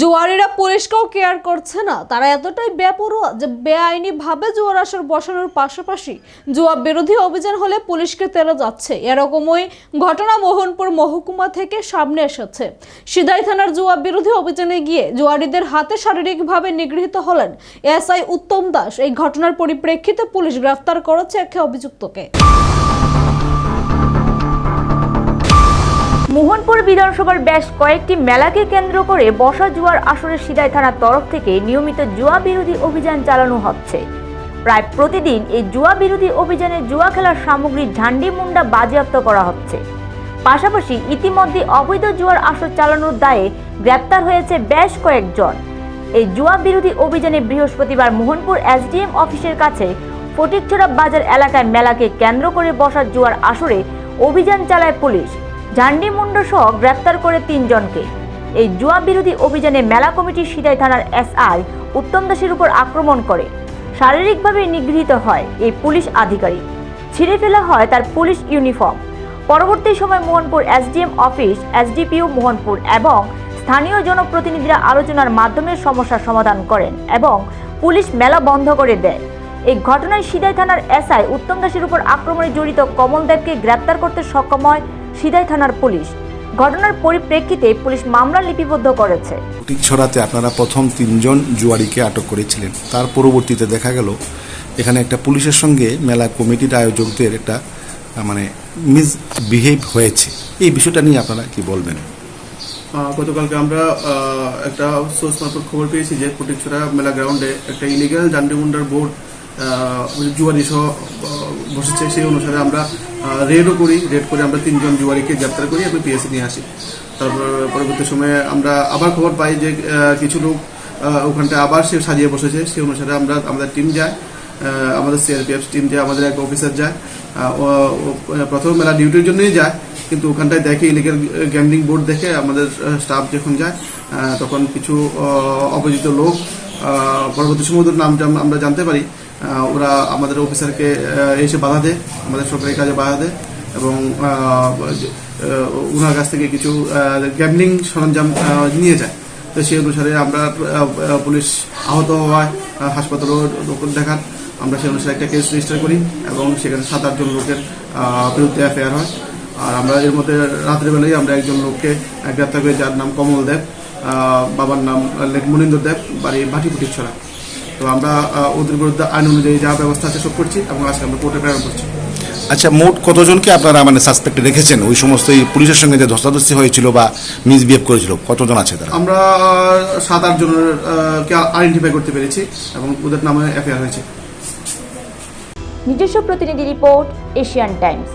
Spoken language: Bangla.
জুয়ারিরা পুলিশকেও কেয়ার করছে না। তারা এতটাই বেপরোয়া যে বেআইনি ভাবে জুয়ার আসর বসানোর পাশাপাশি জুয়া বিরোধী অভিযান হলে পুলিশকে তেড়ে যাচ্ছে। এরকমই ঘটনা মোহনপুর মহকুমা থেকে সামনে এসেছে। সিদাই থানার জুয়া বিরোধী অভিযানে গিয়ে জুয়ারিদের হাতে শারীরিকভাবে নিগৃহীত হলেন এসআই উত্তম দাস। এই ঘটনার পরিপ্রেক্ষিতে পুলিশ গ্রেফতার করেছে একে অভিযুক্তকে। মোহনপুর বিধানসভার বেশ কয়েকটি মেলাকে কেন্দ্র করে বসা জুয়ার আসরের সিদাই থানার তরফ থেকে নিয়মিত জুয়া বিরোধী অভিযান চালানো হচ্ছে। প্রায় প্রতিদিন এই জুয়া বিরোধী অভিযানে জুয়া খেলার সামগ্রী ঝান্ডি মুন্ডা বাজেয়াপ্ত করা হচ্ছে। পাশাপাশি ইতিমধ্যে অবৈধ জুয়ার আসর চালানোর দায়ে গ্রেপ্তার হয়েছে বেশ কয়েকজন। এই জুয়া বিরোধী অভিযানে বৃহস্পতিবার মোহনপুর এসডিএম অফিসের কাছে ফটিকছড়া বাজার এলাকায় মেলাকে কেন্দ্র করে বসা জুয়ার আসরে অভিযান চালায় পুলিশ। ঝান্ডি মুন্ড সহ গ্রেপ্তার করে তিনজনকে। এই জুয়া বিরোধী অভিযানে মেলা কমিটির সিদাই থানার এসআই উত্তম দাসের উপর আক্রমণ করে। শারীরিকভাবে নিগৃহীত হয় এই পুলিশ আধিকারিক। ছিঁড়ে ফেলা হয় তার পুলিশ ইউনিফর্ম। পরবর্তী সময় Mohanpur SDM office, SDPO Mohanpur এবং স্থানীয় জনপ্রতিনিধিরা আলোচনার মাধ্যমে সমস্যার সমাধান করেন এবং পুলিশ মেলা বন্ধ করে দেয়। এই ঘটনায় সিদাই থানার এসআই উত্তম দাসের উপর আক্রমণে জড়িত কমল দেবকে গ্রেপ্তার করতে সক্ষম হয় সিদাই থানার পুলিশ। ঘটনার পরিপ্রেক্ষিতে পুলিশ মামলা লিপিবদ্ধ করেছে। ছড়াতে আপনারা প্রথম তিনজন জুয়ারিকে আটক করেছিলেন। তার পরবর্তীতে দেখা গেল এখানে একটা পুলিশের সঙ্গে মেলা কমিটির আয়োজকদের একটা মানে মিসবিহেভ হয়েছে। এই বিষয়টা নিয়ে আপনারা কি বলবেন? গতকালকে আমরা একটা সোর্স মারফত খবর পেয়েছি যে ফটিকছড়া মেলা গ্রাউন্ডে একটা ইলিগাল জান্ডিমুন্ডার বোর্ড জুয়ারি সহ বসেছে। সেই অনুসারে আমরা রেডও করি রেড করে আমরা তিনজন জুয়ারিকে গ্রেপ্তার করি এবং পিএসসি নিয়ে আসি। তারপর পরবর্তী সময়ে আমরা আবার খবর পাই যে কিছু লোক আহ, ওখানটায় আবার সে সাজিয়ে বসেছে। সে অনুসারে আমরা আমাদের টিম যায় আমাদের সিআরপিএফ টিম যায় আমাদের এক অফিসার যায় প্রথম মেলা ডিউটির জন্যই যায় কিন্তু ওখানটায় দেখে ইলিগাল গ্যামলিং বোর্ড দেখে আমাদের স্টাফ যখন যায় তখন কিছু অপরিচিত লোক পরবর্তী সময় নাম আমরা জানতে পারি। ওরা আমাদের অফিসারকে এসে বাধা দেয়, আমাদের সরকারি কাজে বাধা দেয় এবং ওনার কাছ থেকে কিছু গ্যামলিং সরঞ্জাম নিয়ে যায়। তো সেই অনুসারে আমরা পুলিশ আহত হওয়ায় হাসপাতালও দেখান। আমরা সেই অনুসারে একটা কেস রেজিস্টার করি এবং সেখানে সাত আটজন লোকের বিরুদ্ধে এফআইআর হয়। আর আমরা এর মধ্যে রাত্রে বেলায় আমরা একজন লোককে গ্রেপ্তার করি যার নাম কমল দেব বাবার নাম মনিন্দ্র দেব, বাড়ি ভাটিপুটির ছড়া। তো আমরা ওদের বিরুদ্ধে আইন অনুযায়ী যা ব্যবস্থা আছে সব করছি এবং আজকে আমরা কোর্টে প্রেরণ করছি। আচ্ছা মোট কতজনকে আপনারা মানে সাসপেক্ট রেখেছেন? ওই সমস্ত এই পুলিশের সঙ্গে যে ধস্তাধস্তি হয়েছিল বা মিসবিহেভ করেছিল কতজন আছে তারা? আমরা সাত আট জনের কে আইডেন্টিফাই করতে পেরেছি এবং ওদের নামে এফআইআর হয়েছে। নিজস্ব প্রতিনিধি রিপোর্ট এশিয়ান টাইমস।